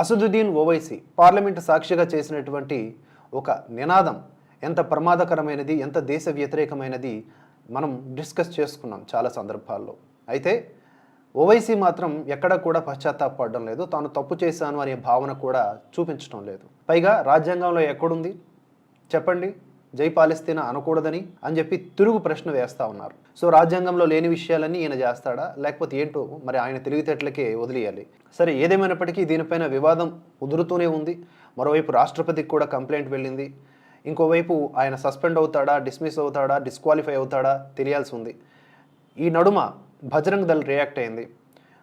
Asaduddin Owaisi parliament సాక్షిగా చేసినటువంటి ఒక నినాదం ఎంత ప్రమాదకరమైనది ఎంత దేశ వ్యతిరేకమైనది మనం డిస్కస్ చేసుకున్నాం చాలా సందర్భాల్లో. అయితే ఓవైసీ మాత్రం ఎక్కడ కూడా పశ్చాత్తాపడడం లేదు. తాను తప్పు చేశాను అనే భావన కూడా చూపించడం లేదు. పైగా రాజ్యాంగంలో ఎక్కడుంది? చెప్పండి. జై పాలస్తీనా అనకూడదని అని చెప్పి తిరుగు ప్రశ్న వేస్తా ఉన్నారు. సో రాజ్యాంగంలో లేని విషయాలన్నీ ఈయన చేస్తాడా? లేకపోతే ఏంటో మరి ఆయన తెలివితేటలకే వదిలేయాలి. సరే ఏదేమైనప్పటికీ దీనిపైన వివాదం ఉదురుతూనే ఉంది. మరోవైపు రాష్ట్రపతికి కూడా కంప్లైంట్ వెళ్ళింది. ఇంకోవైపు ఆయన సస్పెండ్ అవుతాడా? డిస్మిస్ అవుతాడా? డిస్క్వాలిఫై అవుతాడా? తెలియాల్సి ఉంది. ఈ నడుమ బజరంగ్ దళ్ రియాక్ట్ అయింది.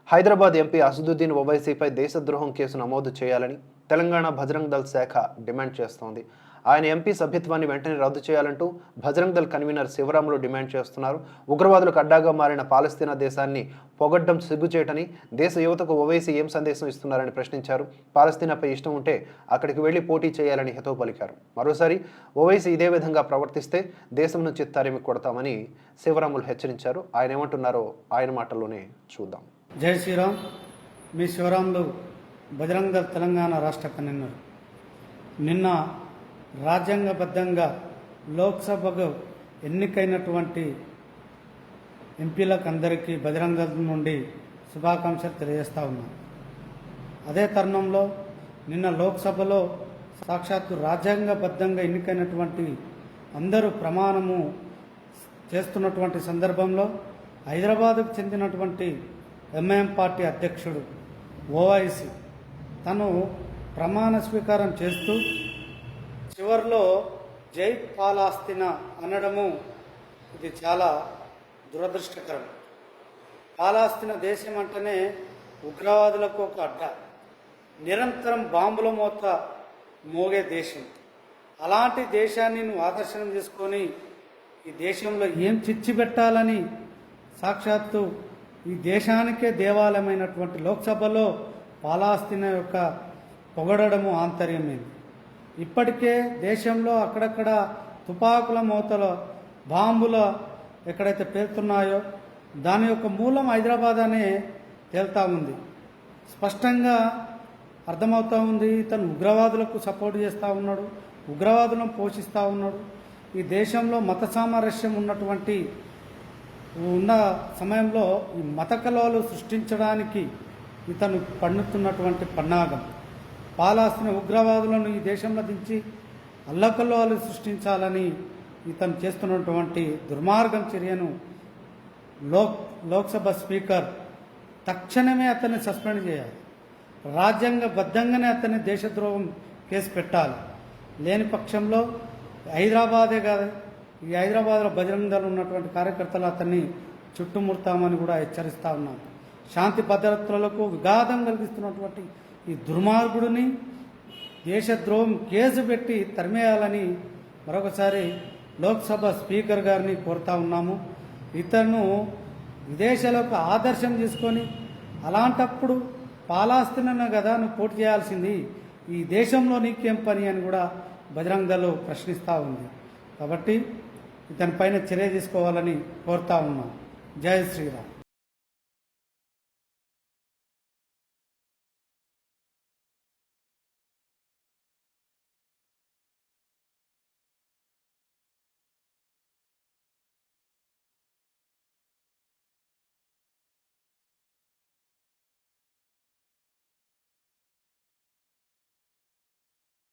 హైదరాబాద్ ఎంపీ అసదుద్దీన్ ఓవైసీపై దేశద్రోహం కేసు నమోదు చేయాలని తెలంగాణ బజరంగ్ దళ్ శాఖ డిమాండ్ చేస్తోంది. ఆయన ఎంపీ సభ్యత్వాన్ని వెంటనే రద్దు చేయాలంటూ భజరంగ్ దళ్ కన్వీనర్ శివరాములు డిమాండ్ చేస్తున్నారు. ఉగ్రవాదులకు అడ్డాగా మారిన పాలస్తీనా దేశాన్ని పొగడ్డం సిగ్గుచేటని దేశ యువతకు ఓవైసీ ఏం సందేశం ఇస్తున్నారని ప్రశ్నించారు. పాలస్తీనాపై ఇష్టం ఉంటే అక్కడికి వెళ్ళి పోటీ చేయాలని హితవు పలికారు. మరోసారి ఓవైసీ ఇదే విధంగా ప్రవర్తిస్తే దేశం నుంచి తరిమి కొడతామని శివరాములు హెచ్చరించారు. ఆయన ఏమంటున్నారో ఆయన మాటల్లోనే చూద్దాం. జై శ్రీరామ్. మీ శివరాములు బజరంగ తెలంగాణ రాష్ట్ర కన్వీనర్. నిన్న రాజ్యాంగబద్ధంగా లోక్సభకు ఎన్నికైనటువంటి ఎంపీలకు అందరికీ బహిరంగ నుండి శుభాకాంక్షలు తెలియజేస్తా ఉన్నాను. అదే తరుణంలో నిన్న లోక్సభలో సాక్షాత్తు రాజ్యాంగబద్ధంగా ఎన్నికైనటువంటి అందరూ ప్రమాణము చేస్తున్నటువంటి సందర్భంలో హైదరాబాద్కు చెందినటువంటి ఎంఐఎం పార్టీ అధ్యక్షుడు ఓవైసీ తను ప్రమాణ స్వీకారం చేస్తూ చివరిలో జై పాలాస్తిన అనడము ఇది చాలా దురదృష్టకరం. పాలాస్తిన దేశం అంటేనే ఉగ్రవాదులకు ఒక అడ్డ. నిరంతరం బాంబుల మోత మోగే దేశం. అలాంటి దేశాన్ని నువ్వు ఆదర్శనం చేసుకొని ఈ దేశంలో ఏం చిచ్చి పెట్టాలని సాక్షాత్తు ఈ దేశానికే దేవాలయమైనటువంటి లోక్సభలో పాలాస్తిన యొక్క పొగడము ఆంతర్యమైంది. ఇప్పటికే దేశంలో అక్కడక్కడ తుపాకుల మూతలు బాంబుల ఎక్కడైతే పేలుతున్నాయో దాని యొక్క మూలం హైదరాబాద్ అనే తేల్తా ఉంది. స్పష్టంగా అర్థమవుతా ఉంది తను ఉగ్రవాదులకు సపోర్ట్ చేస్తూ ఉన్నాడు ఉగ్రవాదులను పోషిస్తూ ఉన్నాడు. ఈ దేశంలో మత సామరస్యం ఉన్నటువంటి ఉన్న సమయంలో ఈ మత కలవలు సృష్టించడానికి ఇతను పన్నుతున్నటువంటి పన్నాగం. పాలాసిన ఉగ్రవాదులను ఈ దేశంలో దించి అల్లకల్లోలు సృష్టించాలని ఇతను చేస్తున్నటువంటి దుర్మార్గం చర్యను లోక్ లోక్సభ స్పీకర్ తక్షణమే అతన్ని సస్పెండ్ చేయాలి. రాజ్యాంగబద్ధంగానే అతన్ని దేశద్రోహం కేసు పెట్టాలి. లేని పక్షంలో హైదరాబాదే కాదు ఈ హైదరాబాద్లో బజరంగ దళం ఉన్నటువంటి కార్యకర్తలు అతన్ని చుట్టుముడతామని కూడా హెచ్చరిస్తా ఉన్నాం. శాంతి భద్రతలకు విఘాతం కలిగిస్తున్నటువంటి ఈ దుర్మార్గుడిని దేశద్రోహం కేసు పెట్టి తరిమేయాలని మరొకసారి లోక్సభ స్పీకర్ గారిని కోరుతా ఉన్నాము. ఇతను విదేశాలకు ఆదర్శం తీసుకొని అలాంటప్పుడు పాలాస్తీనను కదా నువ్వు పోటీ చేయాల్సింది. ఈ దేశంలో నీకేం పని అని కూడా బజరంగ ప్రశ్నిస్తూ ఉంది. కాబట్టి ఇతని పైన చర్య తీసుకోవాలని కోరుతా ఉన్నాం. జై శ్రీరామ్.